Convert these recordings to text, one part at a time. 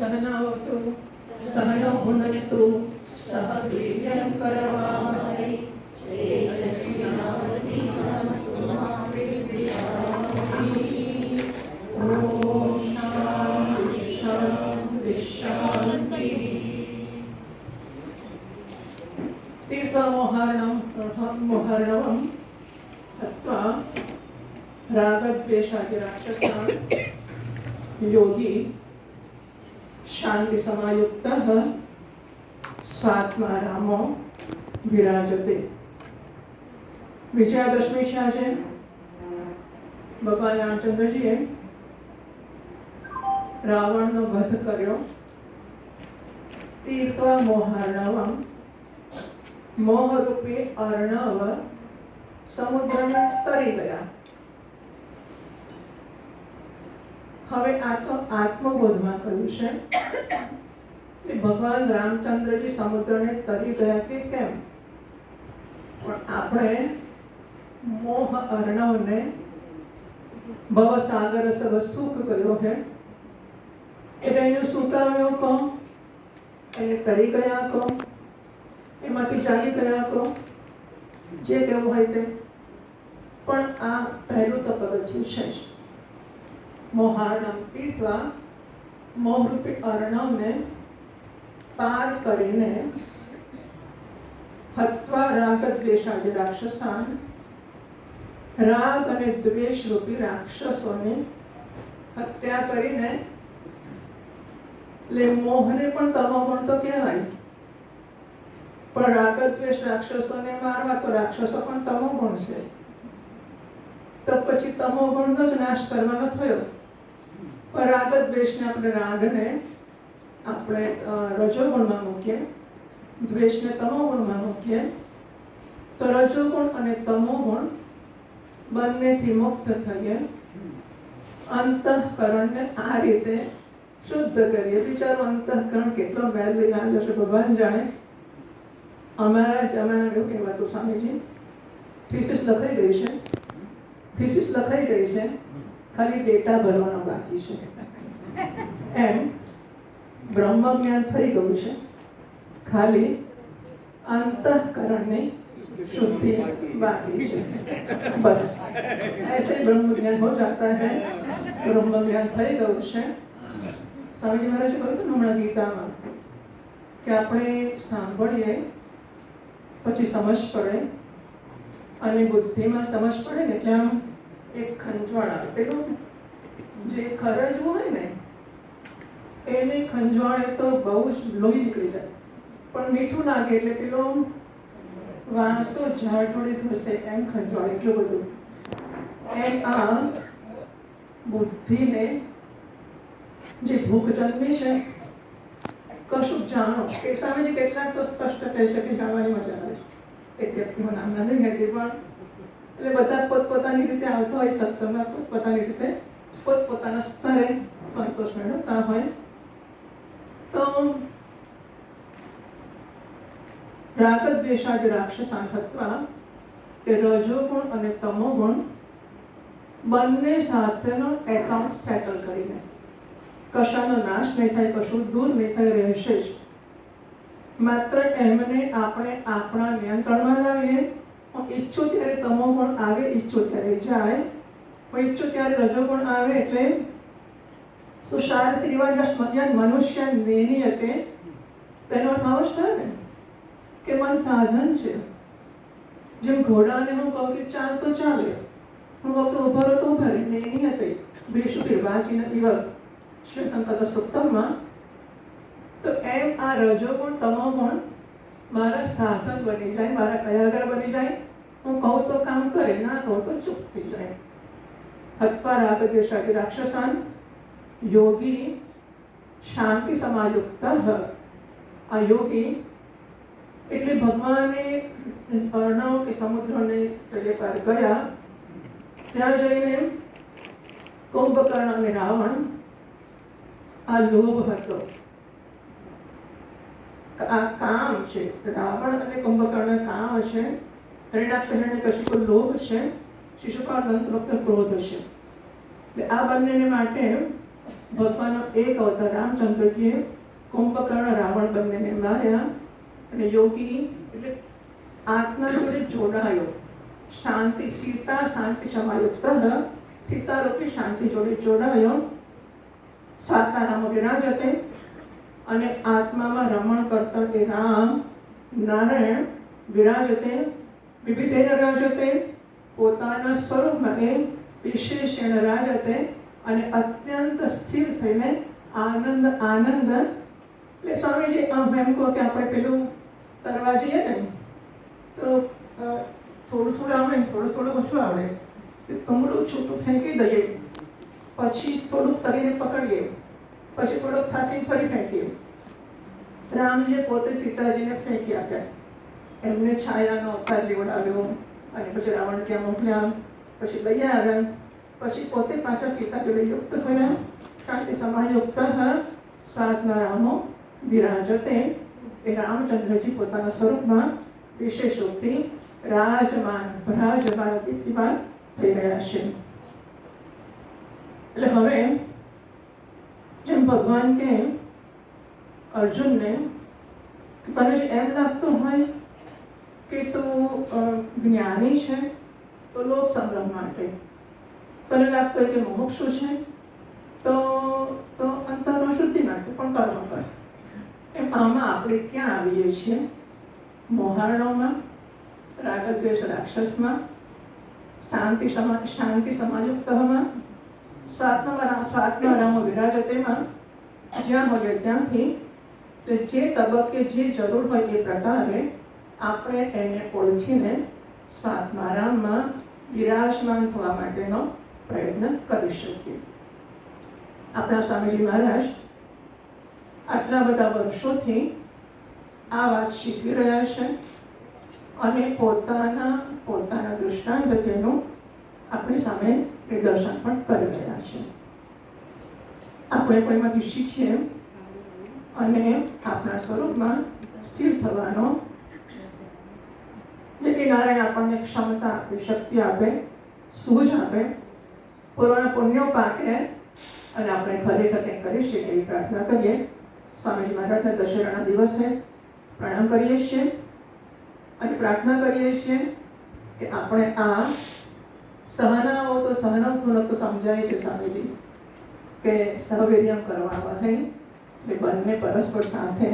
સહનવતુ સહનો ભુનક્તુ સહ વીર્યં કરવામહે તેજસ્વિનાવતીમસ્તુ મા વિદ્યામહી ઓમ શાંતિ શાંતિ શાંતિ તીર્થમોહરણમ મોહરણમ અથવા રાગદ્વેષાદિ રાક્ષસાન યોગી શાંતિ સમાયુક્ત સ્વાત્મા રામો વિરાજતે વિજયાદશમી છે આજે ભગવાન રામચંદ્રજીએ રાવણનો વધ કર્યો, તીર્થવા મોહાર્ણવમ મોહરૂપી અર્ણવ સમુદ્રમાં તરી ગયા. હવે આ તો આત્મબોધમાં કહ્યું છે કે ભગવાન રામચંદ્રજી સમુદ્રને તરી ગયા કે કેમ? પણ આપણે મોહ અર્ણવને ભવસાગર સબ સુખ કર્યો છે એટલે એનું સુતાવ્યો કહો એને તરી ગયા કહો એમાંથી ચાલી ગયા કહો જે કહેવું હોય તે. પણ આ પહેલું તો પગથિયું છે જ મોહાર્ણમ તીર્થવા મોહરૂપી અર્ણવને પાર કરીને હત્વા રાગ દ્વેષાદિ રાક્ષસાન, રાગ અને દ્વેષ રૂપી રાક્ષસોને હત્યા કરીને, એટલે મોહને પણ તમોગુણ તો કહેવાય. પણ રાગ દ્વેષ રાક્ષસોને મારવા તો રાક્ષસો પણ તમો તમોગુણ છે. તો પછી તમોગુણનો જ નાશ કરવાનો થયો. પણ રાગ દ્વેષને આપણે રાગને આપણે રજોગુણમાં મૂકીએ. દ્વેષને તમોગુણમાં મૂકીએ. તો રજોગુણ અને તમોગુણ બંનેથી મુક્ત થઈએ. અંતઃકરણને આ રીતે શુદ્ધ કરીએ. બિચારો અંતઃકરણ કેટલો મેલ લઈને આવ્યો છે ભગવાન જાણે. અમારા જમાના એવું કહેવાતું સ્વામીજી. થીસીસ લખાઈ ગઈ છે. થીસીસ લખાઈ ગઈ છે. ખાલી ડેટા ભરવાનો બાકી છે એમ બ્રહ્મ જ્ઞાન થઈ ગયું છે ખાલી अंतकरण शुद्धि बाकी છે બસ ऐसे ब्रह्म ज्ञान हो जाता है બ્રહ્મ જ્ઞાન થઈ ગયું છે સ્વામીજી મહારાજે કહ્યું હતું ને હમણાં ગીતામાં કે આપણે સાંભળીએ પછી સમજ પડે અને બુદ્ધિમાં સમજ પડે ને એટલે આમ એક ખંજવાળ આપેલું. પેલું જે ખરજવું હોય ને, એને ખંજવાળે તો બહુ જ લોહી નીકળી જાય. પણ મીઠું લાગે એટલે પેલો વાંસો ઝાડ જોડે થશે એમ ખંજવાળ એટલું બધું. એમ આ બુદ્ધિને જે ભૂખ જન્મી છે કશું જાણો. કે સામે કેટલાક તો સ્પષ્ટ કહી શકે જાણવાની મજા આવે છે. એક વ્યક્તિનું નામ નથી કહેતી પણ એટલે બધા પોતપોતાની રીતે આવતા હોય, સત્સંગમાં પોતપોતાની રીતે પોતપોતાના સ્તરે સંતોષ મેળવતા હોય. તો રાગ દ્વેષાદ રાક્ષસાન હત્વા કે રજોગુણ અને તમોગુણ બંને સાથેનો એકાઉન્ટ સેટલ કરીને. કશાનો નાશ નહીં થાય, કશું દૂર નહીં થાય, રહેશે જ. માત્ર એમને આપણે આપણા નિયંત્રણમાં લાવીએ. ઈચ્છું ત્યારે તમોગુણ આવે, ઈચ્છું ત્યારે જાય. પણ ઈચ્છો ત્યારે રજો પણ આવે એટલે સુશારિત રિવાજ મનુષ્ય નિયતે તેનો અર્થ આવો ને, કે મન સાધન છે. જેમ ઘોડાને હું કહું કે ચાલ તો ચાલે હું કહું તો ઊભા રહો તો ઊભા રહે. ને એની કે ભીષુ નથી ઇવ શ્રી સંકલ્પ સુક્તમમાં તો એમ આ રજો પણ તમો તમોગુણ મારા સાધન બની જાય, મારા કયાગર બની જાય. હું કહું તો કામ કરે, ના કહું તો ચૂપ હત્વા રાગ દ્વેષાદિ રાક્ષસાન, યોગી શાંતિ સમાયુક્ત આ યોગી એટલે ભગવાને અર્ણવ કે સમુદ્રને પેલે પાર ગયા. ત્યાં જઈને કુંભકર્ણ અને રાવણ આ લોભ હતો. આ કામ છે. રાવણ અને કુંભકર્ણ કામ છે હરિણાક્ષરને કશિપુ લોભ છે શિશુપાળ દંતવક્ત ક્રોધ છે એટલે આ બંનેને માટે ભગવાનનો એક અવતાર રામચંદ્રજીએ કુંભકર્ણ રાવણ બંનેને માર્યા અને યોગી એટલે આત્મા જોડે જોડાયો. શાંતિ, સીતા, શાંતિ સમાયુક્ત. સીતારૂપી શાંતિ જોડે જોડાયો. સાતા રામ વિરાજતે અને આત્મામાં રમણ કરતા કે રામ, નારાયણ વિરાજતે વિવિધેન રાજતે, પોતાના સ્વરૂપમાં એ વિશેષણ રાજતે અને અત્યંત સ્થિર થઈને આનંદ આનંદ. એટલે સ્વામીજી, આમ એમ કહો કે આપણે પેલું તરવા જઈએ ને, તો થોડું થોડું આવડે ને થોડું થોડું ઓછું આવડે. કમળું છૂટું ફેંકી દઈએ, પછી થોડુંક તરીને પકડીએ. પછી થોડોક થાકી ફરી ફેંકીએ રામજીએ પોતે સીતાજીને ફેંકી આપ્યા. એમને છાયાનો અવતાર લેવડાવ્યો અને પછી રાવણ ત્યાં મોકલ્યા. પછી લઈ આવ્યા. પછી પોતે પાછા સીતા જોડે યુક્ત થયા. શાંતિ સમાયુક્ત સ્વાત્મા રામો વિરાજતે એ રામચંદ્રજી પોતાના સ્વરૂપમાં વિશેષ રૂપથી રાજમાન, ભરાજમાન દીપ્તિમાન થઈ રહ્યા છે. એટલે હવે જેમ ભગવાન કે અર્જુનને તને એમ લાગતું હોય કે તું જ્ઞાની છે, તો લોક સંગ્રહ માટે. તને લાગતું હોય કે મુમુક્ષુ છે, તો તો અંતરમાં શુદ્ધિ માટે પણ કર્મ કર. એમ આમાં આપણે ક્યાં આવીએ છીએ? મોહારણોમાં, રાગદ્વેષ રાક્ષસમાં, શાંતિ સમાજ શાંતિ સમાયુક્તમાં સ્વાત્મા સ્વાત્મા રામો વિરાજતેમાં જ્યાં હોય ત્યાંથી. તો જે તબક્કે જે જરૂર હોય એ પ્રકારે આપણે એને ઓળખીને સ્વાત્મારામમાં વિરાજમાન થવા માટેનો પ્રયત્ન કરી શકીએ. આપણા સ્વામીજી મહારાજ આટલા બધા વર્ષોથી આ વાત શીખવી રહ્યા છે અને પોતાના પોતાના દૃષ્ટાંત એનું આપણી સામે નિદર્શન પણ કરી રહ્યા છે. આપણે પણ એમાંથી શીખીએ અને આપણા સ્વરૂપમાં સ્થિર થવાનો જે કે નારાયણ આપણને ક્ષમતા આપે, શક્તિ આપે, સૂઝ આપે પૂર્વના પુણ્યો પાકે અને આપણે ખરેખર કંઈક કરી શકીએ એવી પ્રાર્થના કરીએ. સ્વામીજી મહારાજના દશેરાના દિવસે પ્રણામ કરીએ છીએ અને પ્રાર્થના કરીએ છીએ કે આપણે આ સહનાઓ તો સહના ગુણ તો સમજાય છે સ્વામીજી કે સહવીર્યમ કરવા થઈ એ બંને પરસ્પર સાથે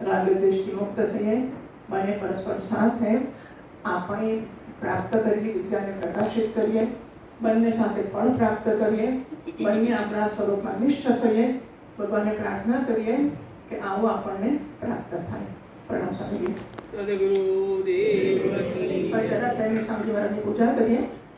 રાગ દ્વેષથી મુક્ત થઈએ બંને પરસ્પર સાથે આપણે પ્રાપ્ત કરેલી વિદ્યાને પ્રકાશિત કરીએ બંને સાથે ફળ પ્રાપ્ત કરીએ બંને આપણા સ્વરૂપમાં નિષ્ઠ થઈએ ભગવાનને પ્રાર્થના કરીએ કે આવું આપણને પ્રાપ્ત થાય. પ્રણામ સ્વામીજી. સદગુરુ દેવ પૂજા જરા